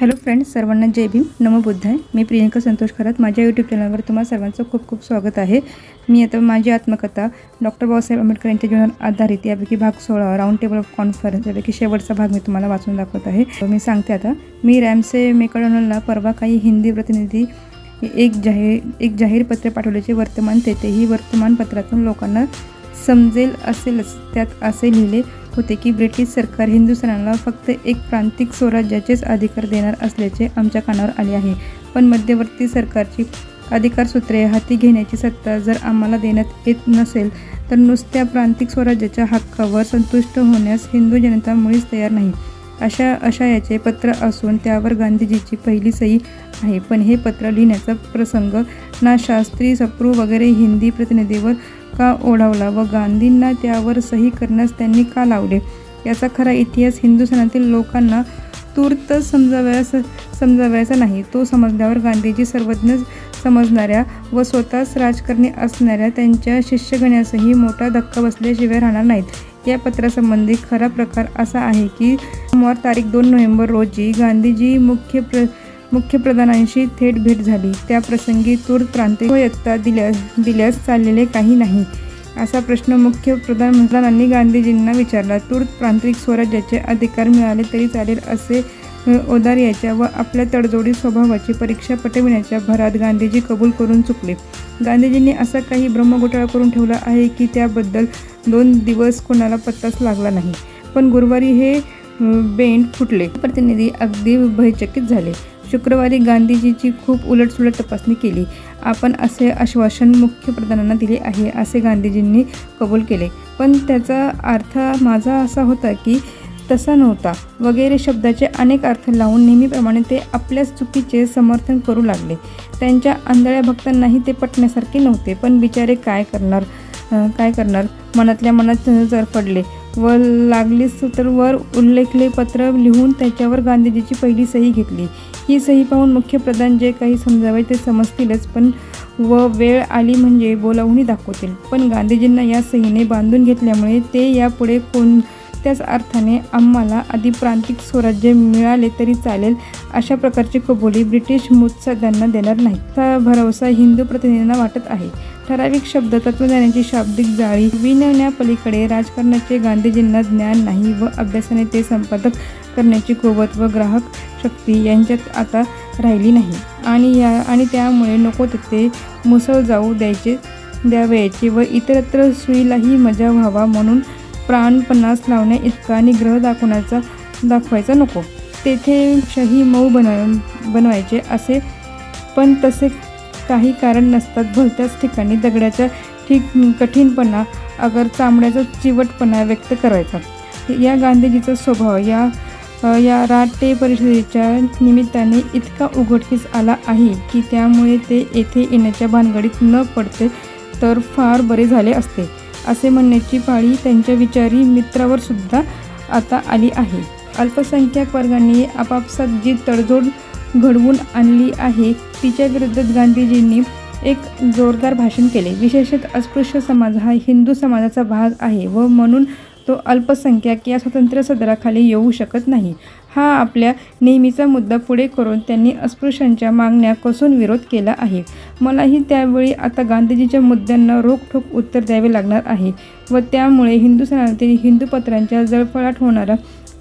Hello friends सर्वांना जय भीम. नमो बुद्धाय मी प्रियंका संतोष खरात. माझ्या YouTube चॅनलवर तुम्हाला सर्वांचं खूप खूप स्वागत आहे. मी आता माझी आत्मकथा डॉक्टर बाबासाहेब आंबेडकर यांच्या जीवनावर आधारित यापैकी भाग सोळा राऊंड टेबल ऑफ कॉन्फरन्स यापैकी शेवटचा भाग मी तुम्हाला वाचून दाखवत आहे. मी सांगते आता. मी रॅमसे मेकडॉनलला परवा काही हिंदी प्रतिनिधी एक जाहीर एक जाहीर पत्र पाठवल्याचे वर्तमान तेथेही वर्तमानपत्रातून लोकांना समजेल असेलच. त्यात असे लिहिले होते की ब्रिटिश सरकार हिंदुस्थानाला फक्त एक प्रांतिक स्वराज्याचेच अधिकार देणार असल्याचे आमच्या कानावर आले आहे. पण मध्यवर्ती सरकारची अधिकारसूत्रे हाती घेण्याची सत्ता जर आम्हाला देण्यात येत नसेल तर नुसत्या प्रांतिक स्वराज्याच्या हक्कावर संतुष्ट होण्यास हिंदू जनता मुळीच तयार नाही. अशा अशा याचे पत्र असून त्यावर गांधीजीची पहिली सही आहे. पण हे पत्र लिहिण्याचा प्रसंग ना शास्त्री सप्रू वगैरे हिंदी प्रतिनिधीवर का ओढावला व गांधींना त्यावर सही करण्यास त्यांनी का लावले? याचा खरा इतिहास हिंदुस्थानातील लोकांना तूर्त समजावयास समजावयाचा नाही. तो समजल्यावर गांधीजी सर्वज्ञ समजणाऱ्या व स्वतःच राजकारणी असणाऱ्या त्यांच्या शिष्यगण्यासही मोठा धक्का बसल्याशिवाय राहणार नाहीत. या पत्रासंबंधी खरा प्रकार असा आहे की सोमवार तारीख दोन नोव्हेंबर रोजी गांधीजी मुख्य प्र मुख्यप्रधानांशी थेट भेट झाली. त्या प्रसंगी तूर्त प्रांतिक यत्ता दिल्यास दिल्यास चाललेले काही नाही असा प्रश्न मुख्य प्रधानमंत्र्यांनी गांधीजींना विचारला. तूर्त प्रांतिक स्वराज्याचे अधिकार मिळाले तरी चालेल असे ओदार याच्या व आपल्या तडजोडी स्वभावाची परीक्षा पटविण्याच्या भरात गांधीजी कबूल करून चुकले. गांधीजींनी असा काही ब्रह्मघोटाळा करून ठेवला आहे की त्याबद्दल दोन दिवस कोणाला पत्ताच लागला नाही. पण गुरुवारी हे बेंड फुटले. प्रतिनिधी अगदी भयचकित झाले. शुक्रवारी गांधीजीची खूप उलटसुलट तपासणी केली. आपण असे आश्वासन मुख्यप्रधानांना दिले आहे असे गांधीजींनी कबूल केले. पण त्याचा अर्थ माझा असा होता की तसा नव्हता. वगैरे शब्दाचे अनेक अर्थ लावून नेहमीप्रमाणे ते आपल्याच चुकीचे समर्थन करू लागले. त्यांच्या आंधळ्या भक्तांनाही ते पटण्यासारखे नव्हते. पण बिचारे काय करणार? काय करणार? मनातल्या मनात जर पडले व लागलीच तर वर उल्लेखले पत्र लिहून त्याच्यावर गांधीजीची पहिली सही घेतली. ही सही पाहून मुख्यप्रधान जे काही समजावे ते समजतीलच पण व वेळ आली म्हणजे बोलावूनही दाखवतील. पण गांधीजींना या सहीने बांधून घेतल्यामुळे ते यापुढे कोणत्याच अर्थाने आम्हाला आधी प्रांतिक स्वराज्य मिळाले तरी चालेल अशा प्रकारची कबुली ब्रिटिश मुत्सद्यांना देणार नाही हा भरवसा हिंदू प्रतिनिधींना वाटत आहे. ठराविक शब्द तत्वज्ञानाची शाब्दिक जाळी विनवण्यापलीकडे राजकारणाचे गांधीजींना ज्ञान नाही व अभ्यासाने ते संपादक करण्याची कुवत व ग्राहक शक्ती यांच्यात आता राहिली नाही. आणि या आणि त्यामुळे नको तिथे मुसळ जाऊ द्यायचे द्यावयाचे व इतरत्र सुईलाही मजा व्हावा म्हणून प्राणपणास लावण्या इतका निग्रह दाखवण्याचा दाखवायचा नको. तेथे शही मऊ बनव बनवायचे असे पण तसे काही कारण नसतात. भलत्याच ठिकाणी दगडाच्या ठीक कठीणपणा अगर चामड्याचा चिवटपणा व्यक्त करायचा. या गांधीजीचा स्वभाव या या राटे परिषदेच्या निमित्ताने इतका उघडकीस आला आहे की त्यामुळे ते येथे येण्याच्या भानगडीत न पडते तर फार बरे झाले असते. असे म्हणण्याची पाळी त्यांच्या विचारी मित्रावर सुद्धा आता आली आहे. अल्पसंख्याक वर्गांनी आपापसात जी तडजोड घडवून आणली आहे. तिच्याविरुद्ध गांधीजींनी एक जोरदार भाषण केले. विशेषतः अस्पृश्य समाज हा हिंदू समाजाचा भाग आहे व म्हणून तो अल्पसंख्याक या स्वातंत्र्य सदराखाली येऊ शकत नाही. हा आपल्या नेहमीचा मुद्दा पुढे करून त्यांनी अस्पृश्यांच्या मागण्या कसून विरोध केला आहे? मलाही त्यावेळी आता गांधीजीच्या मुद्द्यांना रोखठोक उत्तर द्यावे लागणार आहे व त्यामुळे हिंदू सणातील हिंदू पत्रांच्या जळफळाट होणारा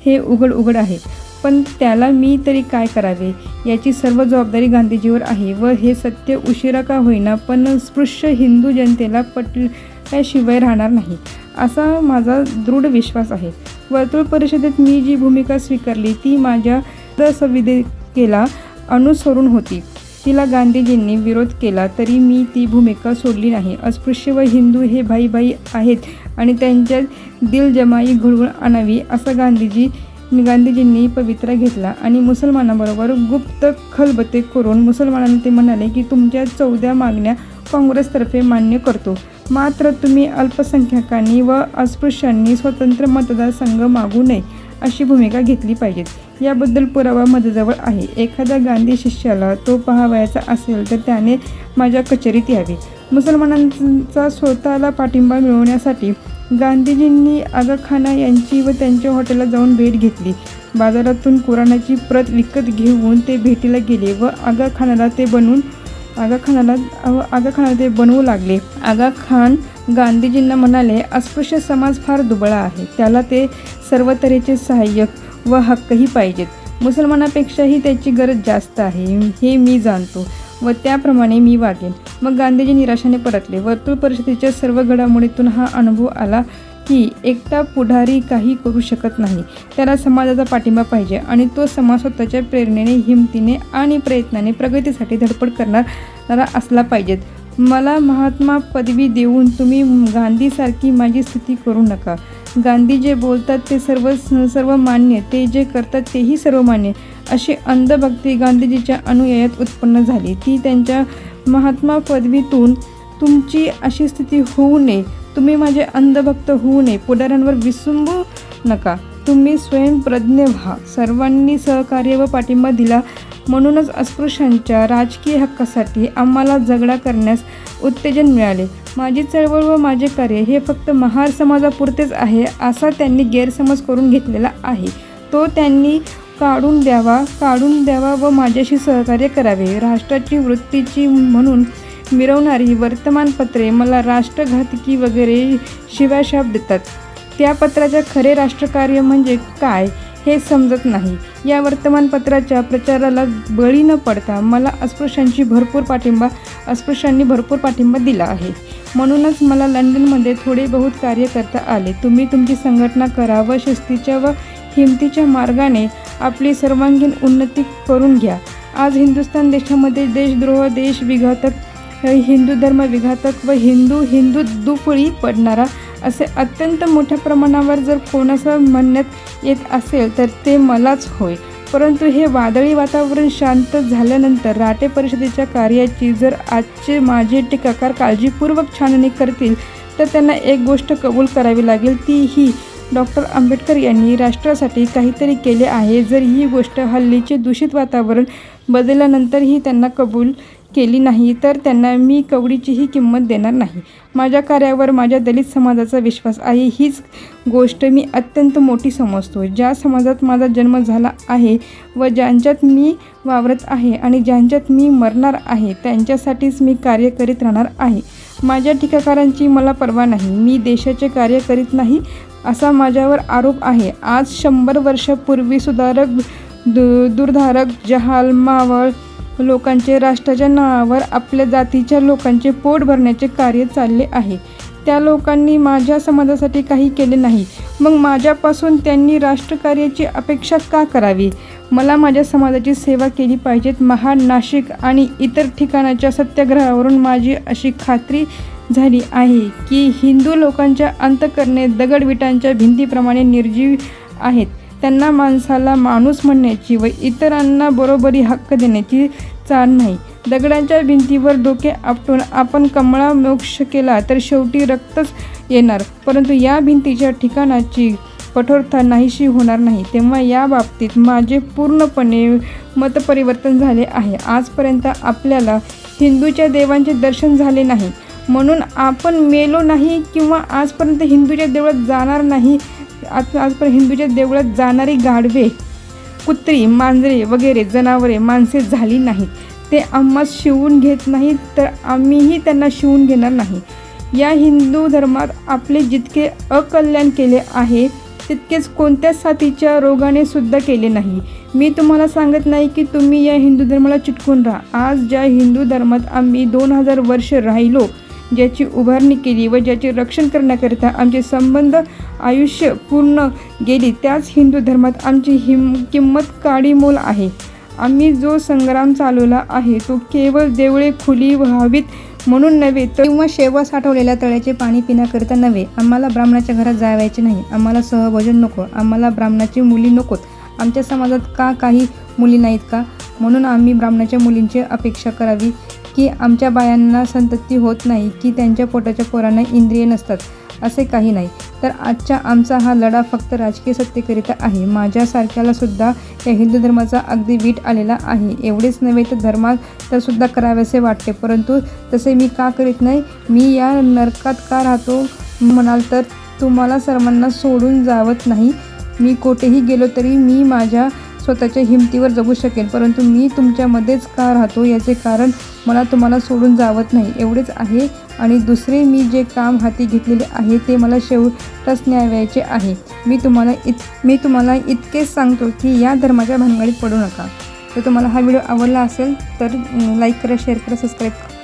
हे उघड उघड आहे. पण त्याला मी तरी काय करावे? याची सर्व जबाबदारी गांधीजीवर आहे व हे सत्य उशिरा का होईना पण स्पृश्य हिंदू जनतेला पटल्याशिवाय राहणार नाही असा माझा दृढ विश्वास आहे. वर्तुळ परिषदेत मी जी भूमिका स्वीकारली ती माझ्या संविधेला अनुसरून होती. तिला गांधीजींनी विरोध केला तरी मी ती भूमिका सोडली नाही. अस्पृश्य व हिंदू हे भाई भाई आहेत आणि त्यांच्यात दिलजमाई घडवून आणावी असा गांधीजी गांधीजींनी पवित्रा घेतला आणि मुसलमानाबरोबर गुप्त खलबते करून मुसलमानांना ते म्हणाले की तुमच्या चौदा मागण्या काँग्रेसतर्फे मान्य करतो. मात्र तुम्ही अल्पसंख्याकांनी व अस्पृश्यांनी स्वतंत्र मतदारसंघ मागू नये अशी भूमिका घेतली पाहिजेत. याबद्दल पुरावा माझ्याजवळ आहे. एखाद्या गांधी शिष्याला तो पहावयाचा असेल तर त्याने माझ्या कचेरीत यावे. मुसलमानांचा स्वतःला पाठिंबा मिळवण्यासाठी गांधीजींनी आगा खाना यांची व त्यांच्या हॉटेलला जाऊन भेट घेतली. बाजारातून कुराणाची प्रत विकत घेऊन ते भेटीला गेले व आगा खानाला ते बनवून आगा खानाला आगा खानाला ते बनवू लागले. आगा खान गांधीजींना म्हणाले अस्पृश्य समाज फार दुबळा आहे. त्याला ते सर्व तऱ्हेचे सहाय्यक व हक्कही पाहिजेत. मुसलमानापेक्षाही त्याची गरज जास्त आहे. हे मी जाणतो. व त्याप्रमाणे मी वागेन. मग गांधीजी निराशाने परतले. वर्तुळ परिषदेच्या सर्व घडामोडीतून हा अनुभव आला की एकटा पुढारी काही करू शकत नाही. त्याला समाजाचा पाठिंबा पाहिजे आणि तो समाज स्वतःच्या प्रेरणेने हिमतीने आणि प्रयत्नाने प्रगतीसाठी धडपड करणारा असला पाहिजेत. मला महात्मा पदवी देऊन तुम्ही गांधीसारखी माझी स्थिती करू नका. गांधी जे बोलतात ते सर्व सर्व मान्य ते जे करतात तेही सर्व मान्य अशी अंधभक्ती गांधीजीच्या अनुयायात उत्पन्न झाली. ती त्यांच्या महात्मा पदवीतून तुमची अशी स्थिती होऊ नये. तुम्ही माझे अंधभक्त होऊ नये. पुढाऱ्यांवर विसंबू नका. तुम्ही स्वयंप्रज्ञ व्हा. सर्वांनी सहकार्य व पाठिंबा दिला म्हणूनच अस्पृश्यांच्या राजकीय हक्कासाठी आम्हाला झगडा करण्यास उत्तेजन मिळाले. माझी चळवळ व माझे कार्य हे फक्त महार समाजापुरतेच आहे असा त्यांनी गैरसमज करून घेतलेला आहे. तो त्यांनी काढून द्यावा काढून द्यावा व माझ्याशी सहकार्य करावे. राष्ट्राची वृत्तीची म्हणून मिरवणारी वर्तमानपत्रे मला राष्ट्रघातकी वगैरे शिवाशाप देतात. त्या पत्राचे खरे राष्ट्रकार्य म्हणजे काय हे समजत नाही. या वर्तमानपत्राच्या प्रचाराला बळी न पडता मला अस्पृश्यांची भरपूर पाठिंबा अस्पृश्यांनी भरपूर पाठिंबा दिला आहे. म्हणूनच मला लंडनमध्ये थोडे बहुत कार्य करता आले. तुम्ही तुमची संघटना करा व शिस्तीच्या व हिमतीच्या मार्गाने आपली सर्वांगीण उन्नती करून घ्या. आज हिंदुस्थान देशामध्ये देशद्रोह देश विघातक हिंदू धर्म विघातक व हिंदू हिंदू दुफळी पडणारा असे अत्यंत मोठ्या प्रमाणावर जर कोणाचं म्हणण्यात येत असेल तर ते मलाच होय. परंतु हे वादळी वातावरण शांत झाल्यानंतर राटे परिषदेच्या कार्याची जर आजचे माझे टीकाकार काळजीपूर्वक छाननी करतील तर त्यांना एक गोष्ट कबूल करावी लागेल ती ही डॉक्टर आंबेडकर यांनी राष्ट्रासाठी काहीतरी केले आहे. जर ही गोष्ट हल्लीचे दूषित वातावरण बदलल्यानंतरही त्यांना कबूल केली नाही तर त्यांना मी कवडीचीही किंमत देणार नाही. माझ्या कार्यावर माझ्या दलित समाजाचा विश्वास आहे हीच गोष्ट मी अत्यंत मोठी समजतो. ज्या समाजात माझा जन्म झाला आहे व ज्यांच्यात मी वावरत आहे आणि ज्यांच्यात मी मरणार आहे त्यांच्यासाठीच मी कार्य करीत राहणार आहे. माझ्या टीकाकारांची मला पर्वा नाही. मी देशाचे कार्य करीत नाही असा माझ्यावर आरोप आहे. आज शंभर वर्षापूर्वी सुधारक दु दुर्धारक जहाल मावळ लोकांचे राष्ट्राच्या नावावर आपल्या जातीच्या लोकांचे पोट भरण्याचे कार्य चालले आहे. त्या लोकांनी माझ्या समाजासाठी काही केले नाही. मग माझ्यापासून त्यांनी राष्ट्रकार्याची अपेक्षा का करावी? मला माझ्या समाजाची सेवा केली पाहिजेत. महाड नाशिक आणि इतर ठिकाणाच्या सत्याग्रहावरून माझी अशी खात्री झाली आहे की हिंदू लोकांच्या अंतकरणे दगडविटांच्या भिंतीप्रमाणे निर्जीव आहेत. त्यांना माणसाला माणूस म्हणण्याची व इतरांना बरोबरी हक्क देण्याची चाल नाही. दगडांच्या भिंतीवर डोके आपटून आपण कमळा मोक्ष केला तर शेवटी रक्तच येणार. परंतु या भिंतीच्या ठिकाणाची कठोरता नाहीशी होणार नाही. तेव्हा या बाबतीत माझे पूर्णपणे मतपरिवर्तन झाले आहे. आजपर्यंत आपल्याला हिंदूच्या देवांचे दर्शन झाले नाही. म्हणून आपण मेलो नाही किंवा आजपर्यंत हिंदूच्या देवळात जाणार नाही आज आजपर्यंत हिंदूच्या देवळात जाणारी गाढवे कुत्री मांजरे वगैरे जनावरे माणसे झाली नाहीत. ते आम्हा शिवून घेत नाहीत तर आम्हीही त्यांना शिवून घेणार नाही. या हिंदू धर्मात आपले जितके अकल्याण केले आहे तितकेच कोणत्याच साथीच्या रोगाने सुद्धा केले नाही. मी तुम्हाला सांगत नाही की तुम्ही या हिंदू धर्माला चिटकून राहा. आज ज्या हिंदू धर्मात आम्ही दोन हजार वर्ष राहिलो ज्याची उभारणी केली व ज्याचे रक्षण करण्याकरिता आमचे संबंध आयुष्य पूर्ण गेली त्याच हिंदू धर्मात आमची हिम किंमत काडीमोल आहे. आम्ही जो संग्राम चालवला आहे तो केवळ देवळे खुली व्हावीत म्हणून नव्हे तर किंवा शेवा साठवलेल्या तळ्याचे पाणी पिण्याकरिता नव्हे. आम्हाला ब्राह्मणाच्या घरात जावायचे नाही. आम्हाला सहभोजन नको. आम्हाला ब्राह्मणाची मुली नकोत. आमच्या समाजात का काही मुली नाहीत का? म्हणून आम्ही ब्राह्मणाच्या मुलींची अपेक्षा करावी. की आमच्या बायांना संतती होत नाही की त्यांच्या पोटाच्या पोरांना इंद्रिय नसतात असे काही नाही. तर आजच्या आमचा हा लढा फक्त राजकीय सत्तेकरिता आहे. माझ्यासारख्याला सुद्धा या हिंदू धर्माचा अगदी वीट आलेला आहे. एवढेच नव्हे तर धर्मात तर सुद्धा करावेसे वाटते. परंतु तसे मी का करीत नाही? मी या नरकात का राहतो? म्हणाल तर तुम्हाला सर्वांना सोडून जावत नाही. मी कोठेही गेलो तरी मी माझ्या स्वतःच्या हिमतीवर जगू शकेन. परंतु मी तुमच्यामध्येच का राहतो याचे कारण मला तुम्हाला सोडून जावत नाही. एवढेच आहे आणि दुसरे मी जे काम हाती घेतलेले आहे ते मला शेवटच न्यावायचे आहे. मी तुम्हाला इत मी तुम्हाला इतकेच सांगतो की या धर्माच्या भानगडीत पडू नका. तर तुम्हाला हा व्हिडिओ आवडला असेल तर लाईक करा शेअर करा सबस्क्राईब करा.